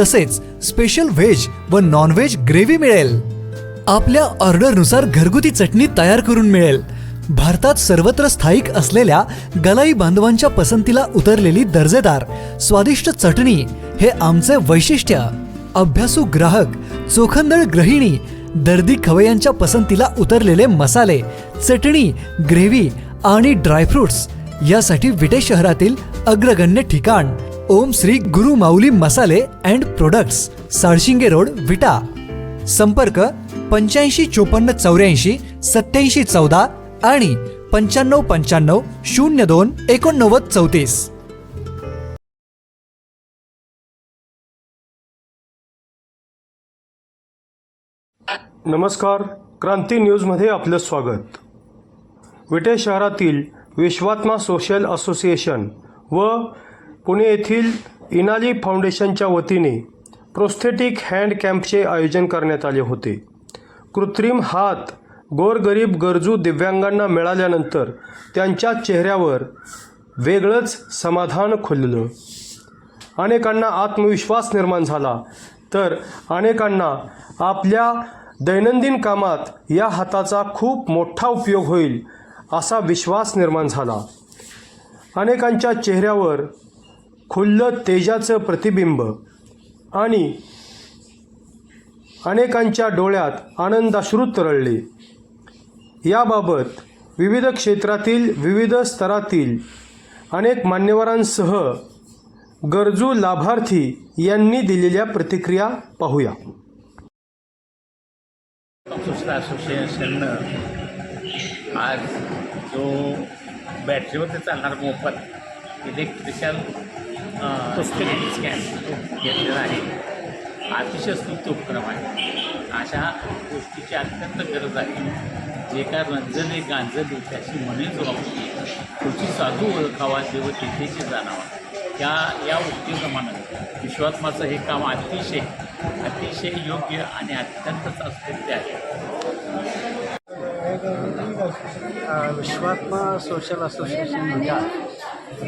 तसेच special veg व non veg gravy मिळेल. आपल्या ऑर्डरनुसार घरगुती चटणी तयार करून मिळेल. भारतात सर्वत्र स्थायिक असलेल्या गलाई बांधवांच्या पसंतीला उतरलेली दर्जेदार स्वादिष्ट चटणी हे आमचे वैशिष्ट्य. अभ्यासू ग्राहक चोखंदळ गृहिणी दर्दी खवयांच्या पसंतीला उतरलेले मसाले चटणी ग्रेव्ही आणि ड्रायफ्रुट्स यासाठी विटे शहरातील अग्रगण्य ठिकाण. ओम श्री गुरु माऊली मसाले and products Salshinge road Vita. संपर्क पंच्याऐंशी चोपन्न चौऱ्याऐंशी सत्याऐंशी चौदा आणि पंच्याण्णव पंच्याण्णव शून्य दोन एकोणनव्वद चौतीस. नमस्कार क्रांती न्यूजमध्ये आपलं स्वागत. विटे शहरातील विश्वात्मा सोशल असोसिएशन व पुणे येथील इनाली फाउंडेशनच्या वतीने प्रोस्थेटिक हँड कॅम्पचे आयोजन करण्यात आले होते. कृत्रिम हात गोरगरीब गरजू दिव्यांगांना मिळाल्यानंतर त्यांच्या चेहऱ्यावर वेगळंच समाधान खुललं. अनेकांना आत्मविश्वास निर्माण झाला. तर अनेकांना आपल्या दैनंदिन कामात या हाताचा खूप मोठा उपयोग होईल असा विश्वास निर्माण झाला. अनेकांच्या चेहऱ्यावर खुल्लं तेजाचं प्रतिबिंब आणि अनेकांच्या डोळ्यात आनंदाश्रू तरळले. याबाबत विविध क्षेत्रातील विविध स्तरातील अनेक मान्यवरांसह गरजू लाभार्थी यांनी दिलेल्या प्रतिक्रिया पाहूया. असोसिएशननं आज जो बॅटरीवरती चालणार मोफत इलेक्ट्रिकल स्कॅन घेतलेला आहे. अतिशय स्तुत्य उपक्रम आहे. अशा गोष्टीची अत्यंत गरज आहे. जे काय रंजने गांजली त्याची म्हणे जोडावी पुढची साधू ओळखावा देव तिथेची जाणावा. त्या या उक्तीप्रमाणे विश्वात्माचं हे काम अतिशय अतिशय योग्य आणि अत्यंत औत्सुक्य आहे. विश्वात्मा सोशल असोसिएशन इंडिया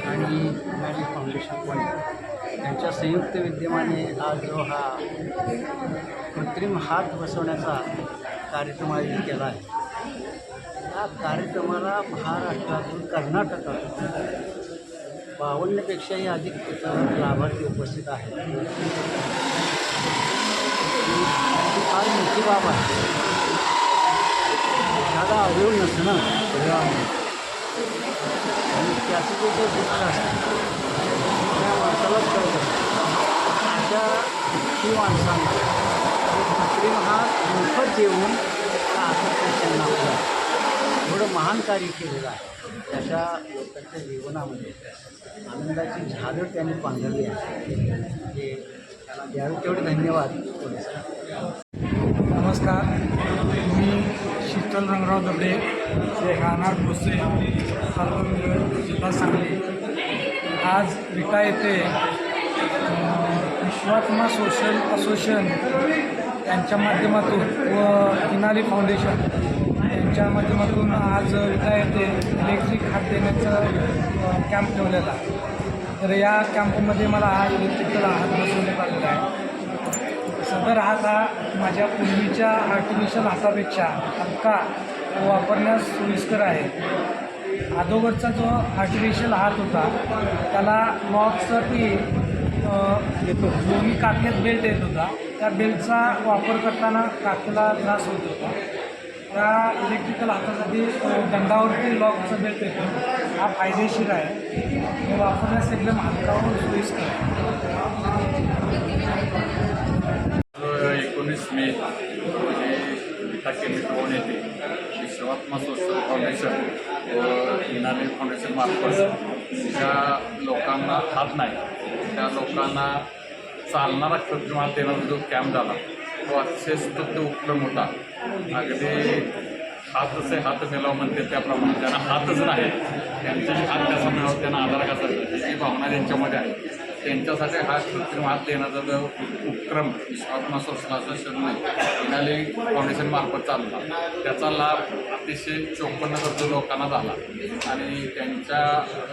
आणि मॅजिक फाउंडेशन पण. यांच्या संयुक्त विद्यमाने आज जो हा कृत्रिम हात बसवण्याचा कार्यक्रम आयोजित केला आहे. या कार्यक्रमाला महाराष्ट्रातून कर्नाटकातून बावन्नपेक्षाही अधिक लाभार्थी उपस्थित आहेत. फार मोठी बाब आहे. एखादा अवयव नसणं. शरीरामध्ये आणि त्याचं जे काही दुःख असतं त्या माणसालाच कळत असतं अशा दुःखी माणसांना कृत्रिम हा मोफत देऊन हा असोसिएशन एवढं महान कार्य केलेलं आहे त्याच्या लोकांच्या जीवनामध्ये आनंदाची झाडं त्यांनी पांघरली आहे म्हणजे त्याला द्यावे तेवढे धन्यवाद नमस्कार मी शीतल रंगराव दबडे. हे राहणार भोसले तालुका जिल्हा सांगली आज विटा येथे विश्वात्मा सोशल असोसिएशन यांच्या माध्यमातून व इनाली फाउंडेशन यांच्या माध्यमातून आज विटा येथे इलेक्ट्रिक हात देण्याचं कॅम्प ठेवलेला आहे. तर या कॅम्पमध्ये मला हा इलेक्ट्रिकला हात बसवण्यात आलेला आहे सदर हात हा माझ्या पूर्वीच्या आर्टिफिशियल हातापेक्षा हलका वापरण्यास सोयीस्कर आहे. अगोदरचा जो आर्टिफिशियल हात होता त्याला नॉकसाठी येतो. जो दोन्ही काक्यात बेल्ट येत होता. त्या बेल्टचा वापर करताना काखेला त्रास होत होता. त्या इलेक्ट्रिकल हातासाठी दंडावरती लॉकचा बेल्ट येतो हा फायदेशीर आहे. तो वापरण्यास एकदम हातावर सोयीस्कर आहे. एकोणीस मे केंद्रित होऊन येते विश्वात्मा सोशल फाउंडेशन व इनाली फाउंडेशन मार्फत ज्या लोकांना हात नाही त्या लोकांना चालणारा कृत्रिम हात देणारा जो कॅम्प झाला तो अतिशय स्तुत्य उपक्रम होता अगदी हातच हात मिळावा म्हणते त्याप्रमाणे ज्यांना हातच नाही त्यांचे हात कसा मिळावं त्यांना आधार कसा ही भावना त्यांच्यामध्ये आहे त्यांच्यासाठी हा कृत्रिम हात देण्याचा जो उपक्रम विश्वात्मा सोशल असोसिएशनने इनाली फाउंडेशनमार्फत चालला. त्याचा लाभ अतिशय चोपन्न गरजू लोकांना झाला. आणि त्यांच्या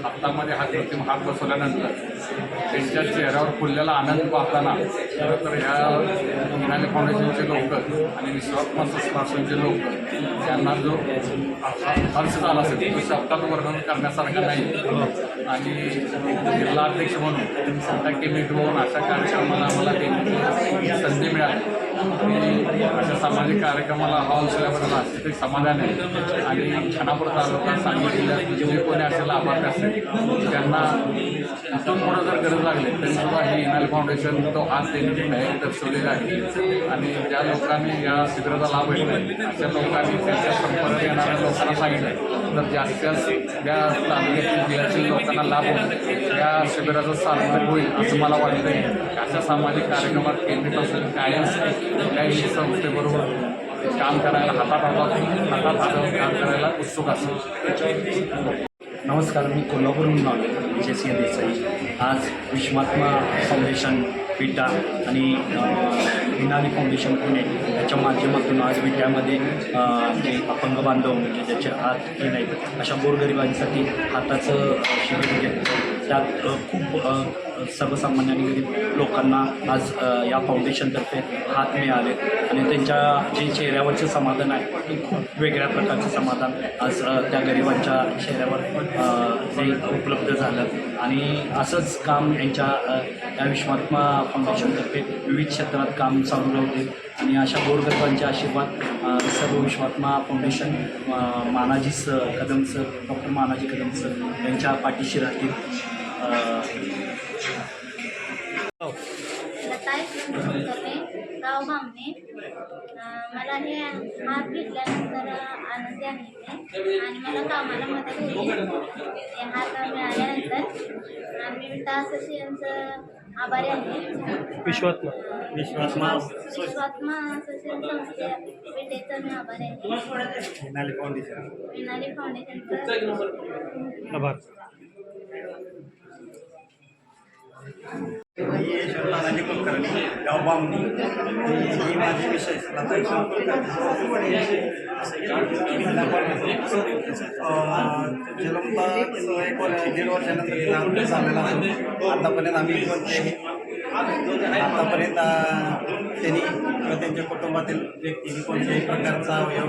हातामध्ये हा कृत्रिम हात बसवल्यानंतर त्यांच्या चेहऱ्यावर फुललेला आनंद पाहताना खरं तर ह्या इनाली फाउंडेशनचे लोक आणि विश्वात्मा सोशल लोक त्यांना जो हर्ष झाला असेल तो शब्दात वर्णन करण्यासारखं नाही. आणि जिल्हा अध्यक्ष म्हणून टक्के मीट होऊन अशा कार्यक्रमाला आम्हाला देण्याची संधी मिळाली. अशा सामाजिक कार्यक्रमाला हॉल असल्याबद्दल अतिशय समाधान आहे. आणि खानापूर तालुका सांगली जिल्ह्यात जे कोणी असेल लाभार्थी असेल त्यांना इथून पुढं जर गरज लागली तरी सुद्धा ही इनाल फाउंडेशन तो हात देण्याची तयारी दर्शवलेली आहे. आणि ज्या लोकांनी या शिबिराचा लाभ घेतला अशा लोकांनी त्यांच्या संपर्क येणाऱ्या लोकांना सांगितलं. तर जास्त या तालुक्यातील जिल्ह्यातील लोकांना लाभ होईल. या शिबिराचं सार्थक होईल असं मला वाटतंय. अशा सामाजिक कार्यक्रमात केंद्रित केंद्रीपासून कायम कुठल्याही संस्थेबरोबर काम करायला हातात हातात हातात हातात काम करायला उत्सुक असेल. नमस्कार मी कोल्हापूरहून आलो विजय देसाई. आज विश्वात्मा फाउंडेशन विटा आणि अ, फाउंडेशन पुणे याच्या माध्यमातून आज विट्यामध्ये जे अपंग बांधव म्हणजे ज्याचे हात हे नाही अशा गोरगरिबांसाठी हाताचं शिबिर घेतलं त्यात खूप सर्वसामान्यांनी सर्वसामान्य आणि गरीब लोकांना आज या फाउंडेशनतर्फे हात मिळाले. आणि त्यांच्या जे चेहऱ्यावरचे समाधान आहे ते खूप वेगळ्या प्रकारचे समाधान आज त्या गरिबांच्या चेहऱ्यावर अ, ते उपलब्ध झालं. आणि असंच काम यांच्या या विश्वात्मा फाउंडेशनतर्फे विविध क्षेत्रात काम चालू राहते आणि अशा गोरगरिबांचे आशीर्वाद सर्व विश्वात्मा फाउंडेशन मानाजी स Kadam sir doctor Manaji Kadam sir यांच्या पाठीशी राहतील. गाव बामणे मला हे हात घेतल्यानंतर आनंदी आहे आणि मला कामाला मदत होती हे हात मिळाल्यानंतर आम्ही विटा यांचं आभारी आहे विश्वात्मा विश्वात्मा विश्वात्मा संस्थे विटेचं मी आभारी आहे फाउंडेशन विनाली फाउंडेशनचं आभार मी यशवंत नानाजी कुलकर्णी गाव बामणी ही माझी विषय लताई एक वर्ष दीड वर्षानंतर तिला झालेला असतो आतापर्यंत आम्ही कोणतेही आतापर्यंत त्यांनी किंवा त्यांच्या कुटुंबातील व्यक्तीने कोणत्याही प्रकारचा अवयव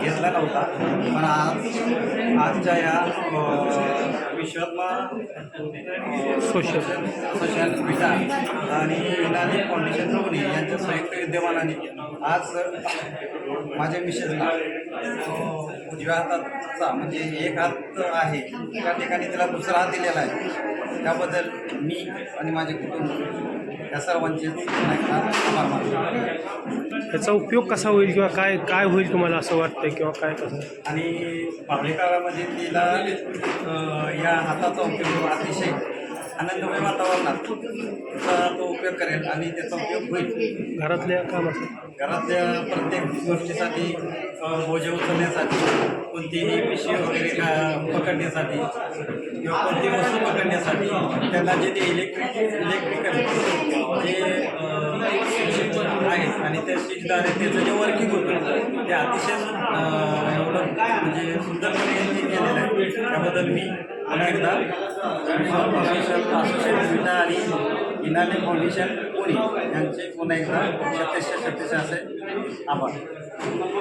घेतला नव्हता पण आज आजच्या या विश्वात्मा सोशल. सोशल विटा आणि युनानी फाउंडेशन रोगणे यांच्या संयुक्त विद्यमानाने आज माझ्या मिसेसला. उजव्या हाताचा म्हणजे एक हात आहे त्या ठिकाणी तिला दुसरा हात दिलेला आहे. त्याबद्दल मी आणि माझे कुटुंब या सर्वांचे आभार मानतो. त्याचा उपयोग कसा होईल किंवा काय काय होईल तुम्हाला असं वाटतंय किंवा काय कसं? आणि भावी काळामध्ये तिला या हाताचा उपयोग अतिशय आनंदमय वातावरणात तो उपयोग करेल आणि त्याचा उपयोग होईल. घरातल्या कामासाठी घरातल्या प्रत्येक गोष्टीसाठी बोजे उचलण्यासाठी कोणतीही पिशवी वगैरे का पकडण्यासाठी किंवा कोणती वस्तू पकडण्यासाठी त्यांना जे ते इलेक्ट्रिक इलेक्ट्रिकल जे आहेत आणि त्या स्विचद्वारे त्याचं जे वर्किंग होतं ते अतिशय एवढं म्हणजे सुंदरपणे केलेलं आहे. त्याबद्दल मी पुन्हा एकदा असोसिएशन विटा आणि इनाले फाउंडेशन पुणे यांचे पुन्हा एकदा सत्यशे सत्यशे असे आभार